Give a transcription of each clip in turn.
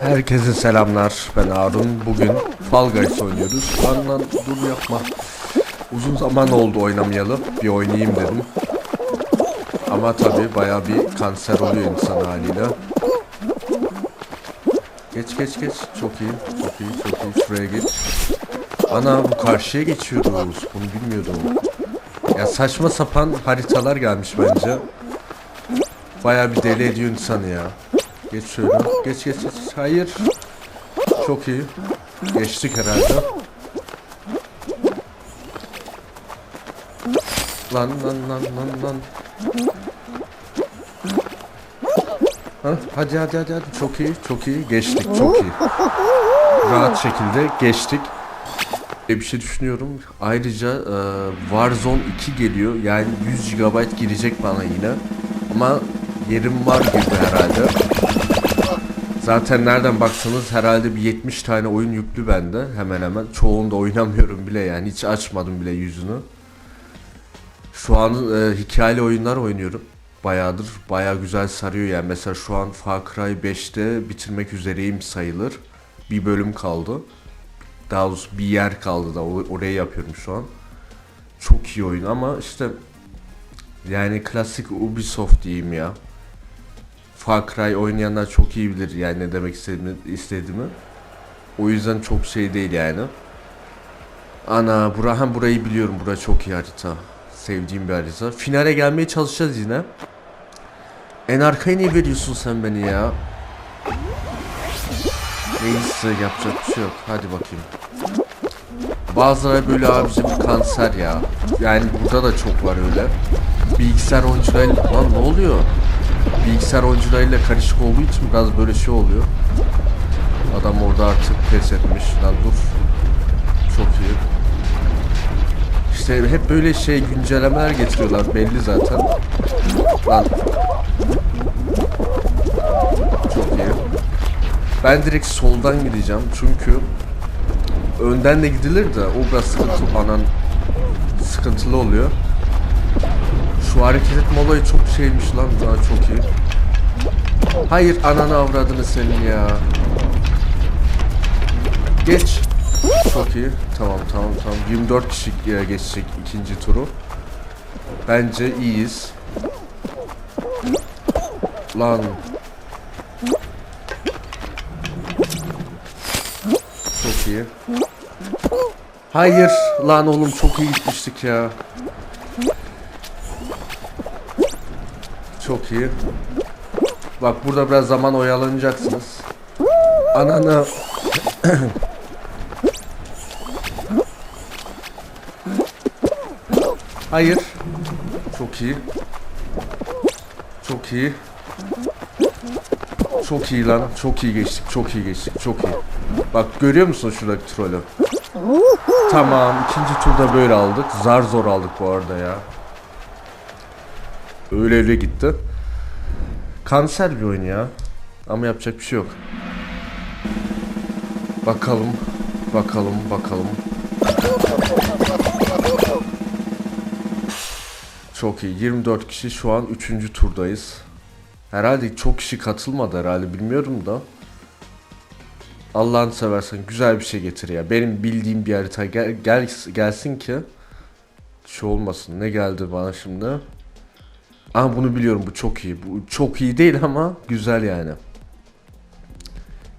Herkese selamlar. Ben Harun. Bugün Fall Guys oynuyoruz. Lan lan dur yapma. Uzun zaman oldu oynamayalı. Bir oynayayım dedim. Ama tabi baya bir kanser oluyor insan haliyle. Geç geç geç. Çok iyi. Çok iyi. Çok iyi. Şuraya geç. Ana bu karşıya geçiyoruz. Bunu bilmiyordum. Ya saçma sapan haritalar gelmiş bence. Baya bir deli ediyor insanı ya. Geç şöyle. Geç geç geç. Hayır. Çok iyi. Geçtik herhalde. Lan lan lan lan lan. Ha, hadi hadi hadi hadi. Çok iyi çok iyi. Geçtik çok iyi. Rahat şekilde geçtik. E bir şey düşünüyorum. Ayrıca e, Warzone 2 geliyor. Yani 100 GB girecek bana yine. Ama yerim var gibi herhalde. Zaten nereden baksanız herhalde bir 70 tane oyun yüklü bende hemen hemen. Çoğunda oynamıyorum bile yani hiç açmadım bile yüzünü. Şu an e, hikayeli oyunlar oynuyorum. Bayağıdır bayağı güzel sarıyor yani. Mesela şu an Far Cry 5'te bitirmek üzereyim sayılır. Bir bölüm kaldı. Daha doğrusu bir yer kaldı da or- orayı yapıyorum şu an. Çok iyi oyun ama işte yani klasik Ubisoft diyeyim ya. Far Cry oynayanlar çok iyi bilir yani ne demek istediğimi, istediğimi. O yüzden çok şey değil yani. Ana bura hem burayı biliyorum. Bura çok iyi harita. Sevdiğim bir harita. Finale gelmeye çalışacağız yine. En arkaya niye veriyorsun sen beni ya? Neyse yapacak bir şey yok. Hadi bakayım. Bazıları böyle abicim kanser ya. Yani burada da çok var öyle. Bilgisayar oyuncularıyla... Lan ne oluyor? Bilgisayar oyuncularıyla karışık olduğu için biraz böyle şey oluyor. Adam orada artık pes etmiş. Lan dur. Çok iyi. İşte hep böyle şey güncellemeler getiriyorlar belli zaten. Lan. Çok iyi. Ben direkt soldan gideceğim çünkü önden de gidilir de o biraz sıkıntı anan sıkıntılı oluyor. Şu hareket etme olayı çok şeymiş lan daha çok iyi. Hayır ananı avradını senin ya. Geç. Çok iyi. Tamam tamam tamam. 24 kişi e, geçecek ikinci turu. Bence iyiyiz. Lan. Çok iyi. Hayır. Lan oğlum çok iyi gitmiştik ya. Çok iyi. Bak burada biraz zaman oyalanacaksınız. Ananı. Hayır. Çok iyi. Çok iyi. Çok iyi lan. Çok iyi geçtik. Çok iyi geçtik. Çok iyi. Bak görüyor musun şuradaki trolü? Tamam. ikinci turda böyle aldık. Zar zor aldık bu arada ya. Öyle öyle gitti. Kanser bir oyun ya. Ama yapacak bir şey yok. Bakalım. Bakalım. Bakalım. Çok iyi. 24 kişi şu an 3. turdayız. Herhalde çok kişi katılmadı herhalde bilmiyorum da. Allah'ını seversen güzel bir şey getir ya. Benim bildiğim bir harita gel, gel gelsin ki şu olmasın. Ne geldi bana şimdi? Aa bunu biliyorum bu çok iyi. Bu çok iyi değil ama güzel yani.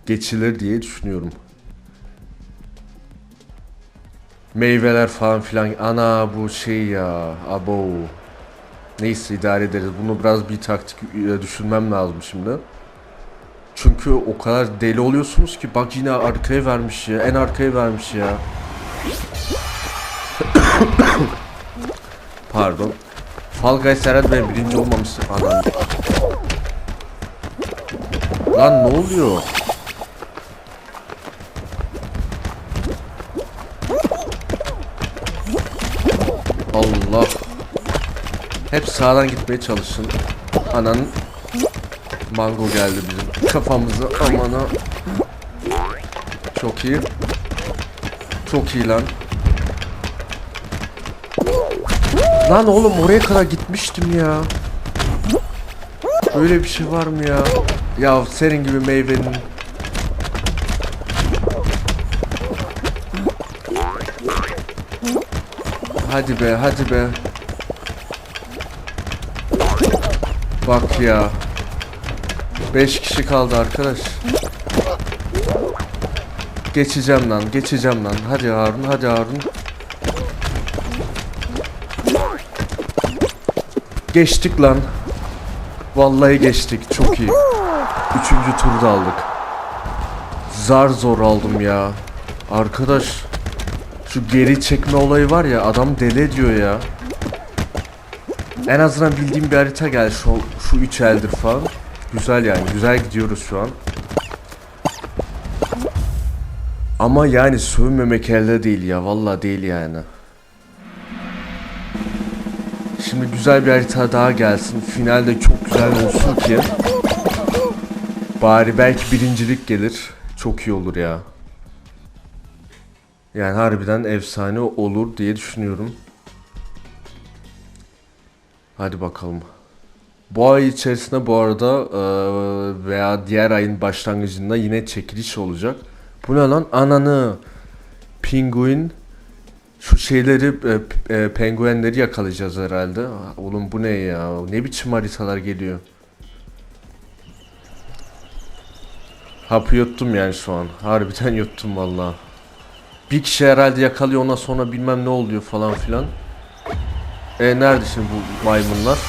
Geçilir diye düşünüyorum. Meyveler falan filan. Ana bu şey ya. Abo. Neyse idare ederiz. Bunu biraz bir taktik e, düşünmem lazım şimdi. Çünkü o kadar deli oluyorsunuz ki bak yine arkaya vermiş ya. En arkaya vermiş ya. Pardon. Fall Guys herhalde ben birinci olmamışsın. Anam. Lan ne oluyor? Allah. Hep sağdan gitmeye çalışın. Ananın mango geldi bizim kafamıza amana. Çok iyi. Çok iyi lan. Lan oğlum oraya kadar gitmiştim ya. Böyle bir şey var mı ya? Ya senin gibi meyvenin. Hadi be hadi be. Bak ya. 5 kişi kaldı arkadaş. Geçeceğim lan geçeceğim lan. Hadi Harun hadi Harun. Geçtik lan. Vallahi geçtik. Çok iyi. Üçüncü turda aldık. Zar zor aldım ya. Arkadaş. Şu geri çekme olayı var ya adam deli ediyor ya. En azından bildiğim bir harita gel şu, şu üç eldir falan. Güzel yani güzel gidiyoruz şu an. Ama yani sövmemek elde değil ya vallahi değil yani. Şimdi güzel bir harita daha gelsin. Finalde çok güzel olsun ki. Bari belki birincilik gelir. Çok iyi olur ya. Yani harbiden efsane olur diye düşünüyorum. Hadi bakalım. Bu ay içerisinde bu arada eee, veya diğer ayın başlangıcında yine çekiliş olacak. Bu ne lan? Ananı. Penguin. Şu şeyleri, e, e, penguenleri yakalayacağız herhalde. Oğlum bu ne ya? Ne biçim haritalar geliyor? Hapı yuttum yani şu an. Harbiden yuttum vallahi. Bir kişi herhalde yakalıyor ondan sonra bilmem ne oluyor falan filan. E nerede şimdi bu maymunlar?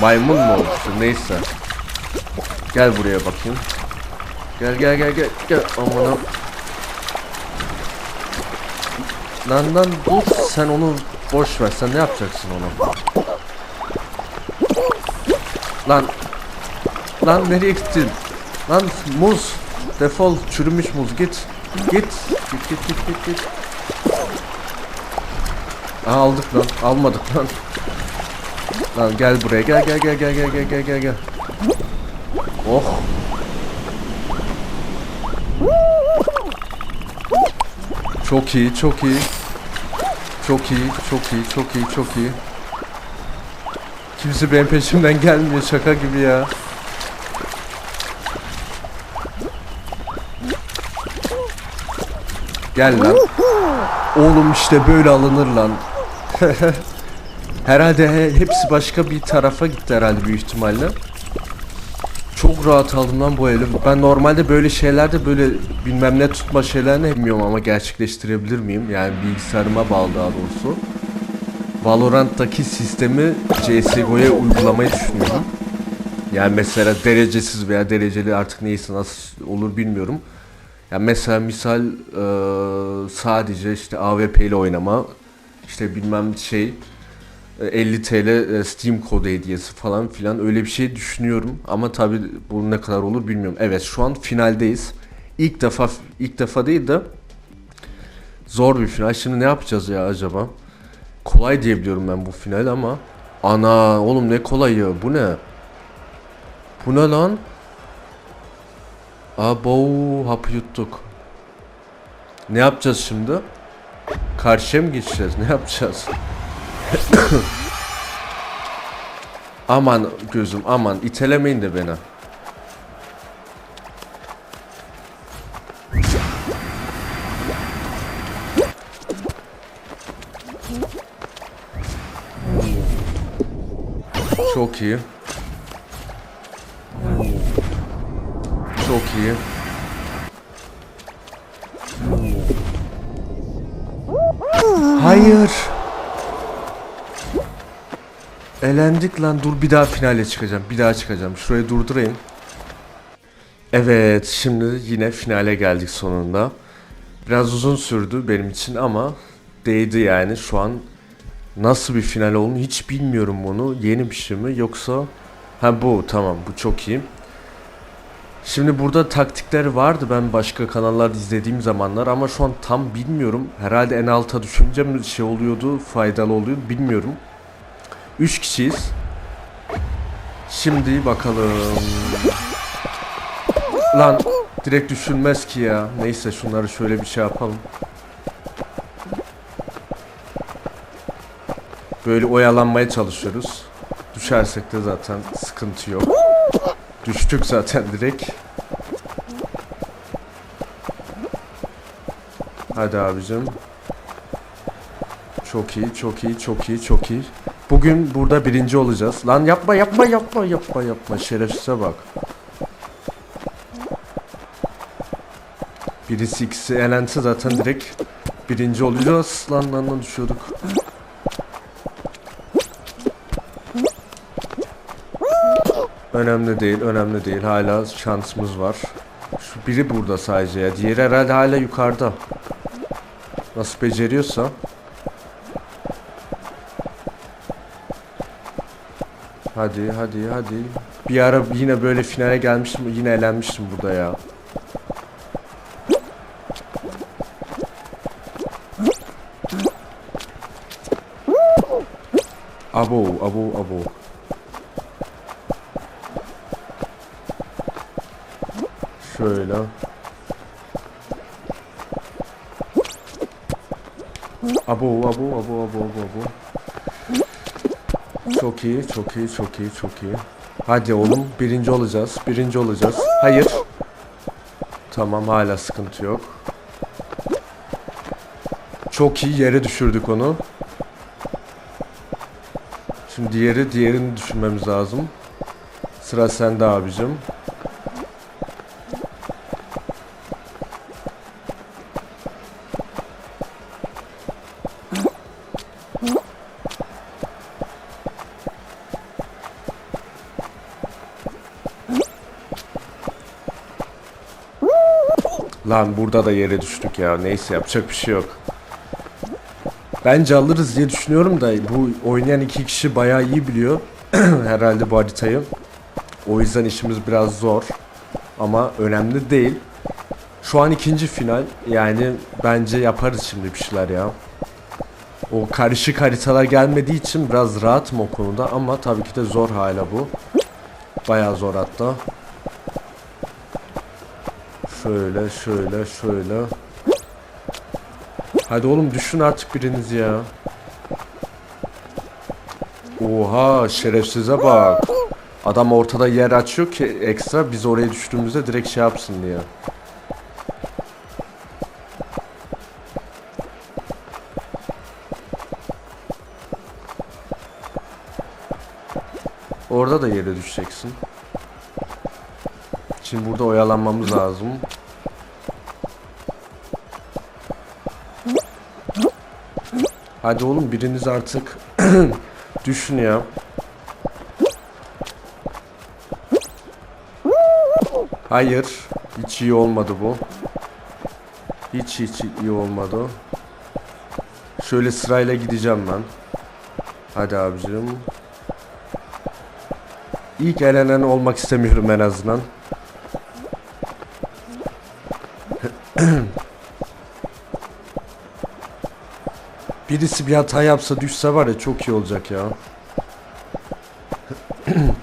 Maymun mu olmuştu neyse. Gel buraya bakayım. Gel gel gel gel gel amanım. Lan lan dur sen onu boş ver sen ne yapacaksın ona? Lan Lan nereye gittin? Lan muz defol çürümüş muz git. Git. Git git git git git. Aa, aldık lan. Almadık lan. Lan gel buraya. Gel gel gel gel gel gel gel gel. Oh. Çok iyi, çok iyi. Çok iyi, çok iyi, çok iyi, çok iyi. Kimse benim peşimden gelmiyor şaka gibi ya. Gel lan. Oğlum işte böyle alınır lan. herhalde he- hepsi başka bir tarafa gitti herhalde büyük ihtimalle. Rahat aldım lan bu eli. Ben normalde böyle şeylerde böyle bilmem ne tutma şeylerini bilmiyorum ama gerçekleştirebilir miyim? Yani bilgisayarıma bağlı daha doğrusu. Valorant'taki sistemi CSGO'ya uygulamayı düşünüyorum. Yani mesela derecesiz veya dereceli artık neyse nasıl olur bilmiyorum. Ya mesela misal sadece işte AWP ile oynama işte bilmem şey 50 TL e, Steam kodu hediyesi falan filan öyle bir şey düşünüyorum ama tabi bu ne kadar olur bilmiyorum. Evet şu an finaldeyiz. İlk defa ilk defa değil de zor bir final. Şimdi ne yapacağız ya acaba? Kolay diyebiliyorum ben bu final ama ana oğlum ne kolayı bu ne? Bu ne lan? Abo hapı yuttuk. Ne yapacağız şimdi? Karşıya mı geçeceğiz? Ne yapacağız? Aman gözüm aman itelemeyin de beni. Çok iyi. Çok iyi. Hayır. Elendik lan. Dur bir daha finale çıkacağım. Bir daha çıkacağım. Şurayı durdurayım. Evet, şimdi yine finale geldik sonunda. Biraz uzun sürdü benim için ama değdi yani. Şu an nasıl bir final olduğunu hiç bilmiyorum bunu. Yeni bir şey mi yoksa ha bu tamam bu çok iyi. Şimdi burada taktikleri vardı ben başka kanallarda izlediğim zamanlar ama şu an tam bilmiyorum. Herhalde en alta düşünce mi şey oluyordu, faydalı oluyordu bilmiyorum. 3 kişiyiz. Şimdi bakalım. Lan direkt düşünmez ki ya. Neyse şunları şöyle bir şey yapalım. Böyle oyalanmaya çalışıyoruz. Düşersek de zaten sıkıntı yok. Düştük zaten direkt. Hadi abicim. Çok iyi, çok iyi, çok iyi, çok iyi. Bugün burada birinci olacağız. Lan yapma, yapma, yapma, yapma, yapma. Şerefsize bak. Birisi ikisi elense zaten direkt birinci olacağız. Lan lan lan düşüyorduk. Önemli değil, önemli değil. Hala şansımız var. Şu biri burada sadece ya. Diğeri herhalde hala yukarıda. Nasıl beceriyorsa. Hadi hadi hadi. Bir ara yine böyle finale gelmiştim. Yine elenmiştim burada ya. Abo abo abo. Şöyle. Abo abo abo abo abo abo. Çok iyi, çok iyi, çok iyi, çok iyi. Hadi oğlum birinci olacağız. Birinci olacağız. Hayır. Tamam hala sıkıntı yok. Çok iyi yere düşürdük onu. Şimdi diğeri diğerini düşünmemiz lazım. Sıra sende abicim. Lan burada da yere düştük ya. Neyse yapacak bir şey yok. Bence alırız diye düşünüyorum da bu oynayan iki kişi bayağı iyi biliyor. Herhalde bu haritayı. O yüzden işimiz biraz zor. Ama önemli değil. Şu an ikinci final. Yani bence yaparız şimdi bir şeyler ya. O karışık haritalar gelmediği için biraz rahatım o konuda ama tabii ki de zor hala bu. Bayağı zor hatta. Şöyle şöyle şöyle. Hadi oğlum düşün artık biriniz ya. Oha şerefsize bak. Adam ortada yer açıyor ki ekstra biz oraya düştüğümüzde direkt şey yapsın diye. Orada da yere düşeceksin. Şimdi burada oyalanmamız lazım. Hadi oğlum biriniz artık düşün ya. Hayır. Hiç iyi olmadı bu. Hiç hiç iyi olmadı. Şöyle sırayla gideceğim ben. Hadi abicim. İlk elenen olmak istemiyorum en azından. Birisi bir hata yapsa düşse var ya çok iyi olacak ya.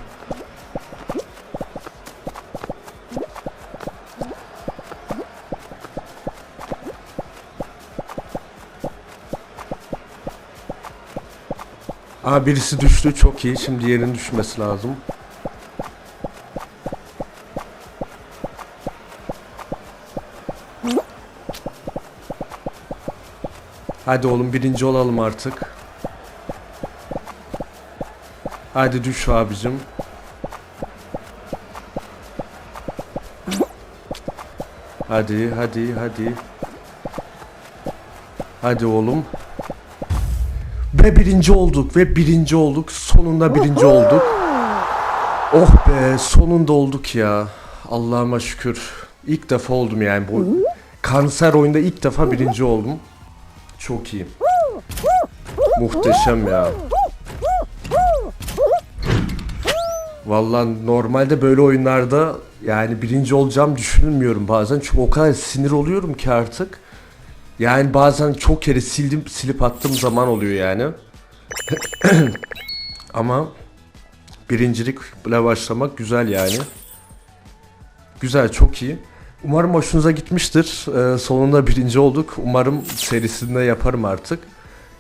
Aa birisi düştü çok iyi. Şimdi diğerinin düşmesi lazım. Hadi oğlum birinci olalım artık. Hadi düş abicim. Hadi hadi hadi. Hadi oğlum. Ve birinci olduk ve birinci olduk. Sonunda birinci olduk. Oh be sonunda olduk ya. Allah'ıma şükür. İlk defa oldum yani bu kanser oyunda ilk defa birinci oldum. Çok iyi. Muhteşem ya. Vallahi normalde böyle oyunlarda yani birinci olacağım düşünmüyorum bazen. Çünkü o kadar sinir oluyorum ki artık. Yani bazen çok kere sildim silip attığım zaman oluyor yani. Ama birincilikle başlamak güzel yani. Güzel çok iyi. Umarım hoşunuza gitmiştir. Ee, sonunda birinci olduk. Umarım serisinde yaparım artık.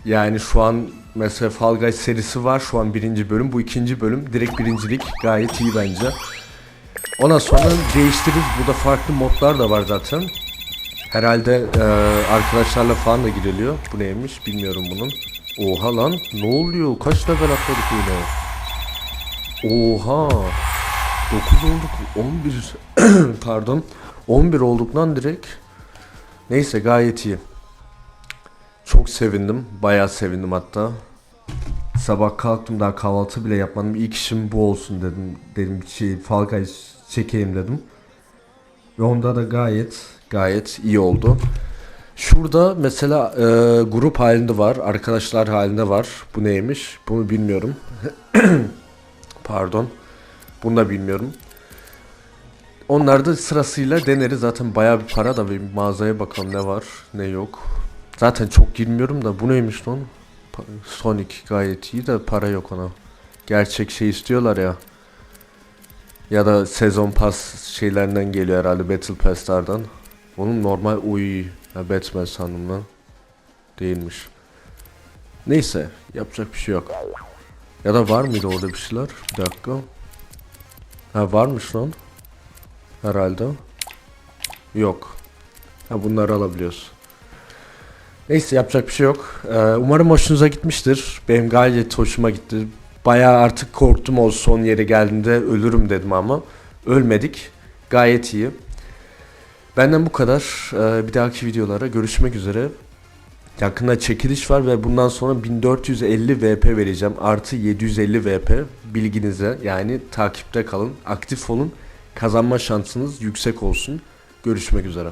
Yani şu an mesela Fall Guys serisi var. Şu an birinci bölüm. Bu ikinci bölüm. Direkt birincilik. Gayet iyi bence. Ondan sonra değiştiririz. Burada farklı modlar da var zaten. Herhalde e, arkadaşlarla falan da giriliyor. Bu neymiş bilmiyorum bunun. Oha lan ne oluyor? Kaç level atladık yine? Oha. 9 olduk. 11 pardon. 11 olduk lan direkt. Neyse gayet iyi. Çok sevindim. Bayağı sevindim hatta. Sabah kalktım daha kahvaltı bile yapmadım. İlk işim bu olsun dedim. Dedim şey Fall çekeyim dedim. Ve onda da gayet gayet iyi oldu. Şurada mesela e, grup halinde var, arkadaşlar halinde var. Bu neymiş? Bunu bilmiyorum. Pardon. Bunu da bilmiyorum. Onlar da sırasıyla deneriz. Zaten bayağı bir para da bir mağazaya bakalım ne var ne yok. Zaten çok girmiyorum da bu neymiş lan? Sonic gayet iyi de para yok ona. Gerçek şey istiyorlar ya. Ya da sezon pass şeylerinden geliyor herhalde Battle Pass'lardan. Onun normal uy ha, Batman sandım. Değilmiş. Neyse yapacak bir şey yok. Ya da var mıydı orada bir şeyler? Bir dakika. Ha varmış lan. Herhalde. Yok. Ha bunları alabiliyoruz. Neyse yapacak bir şey yok. Ee, umarım hoşunuza gitmiştir. Benim gayet hoşuma gitti. Bayağı artık korktum o son yere geldiğinde ölürüm dedim ama ölmedik. Gayet iyi. Benden bu kadar. Ee, bir dahaki videolara görüşmek üzere. Yakında çekiliş var ve bundan sonra 1450 VP vereceğim. Artı 750 VP bilginize yani takipte kalın. Aktif olun. Kazanma şansınız yüksek olsun. Görüşmek üzere.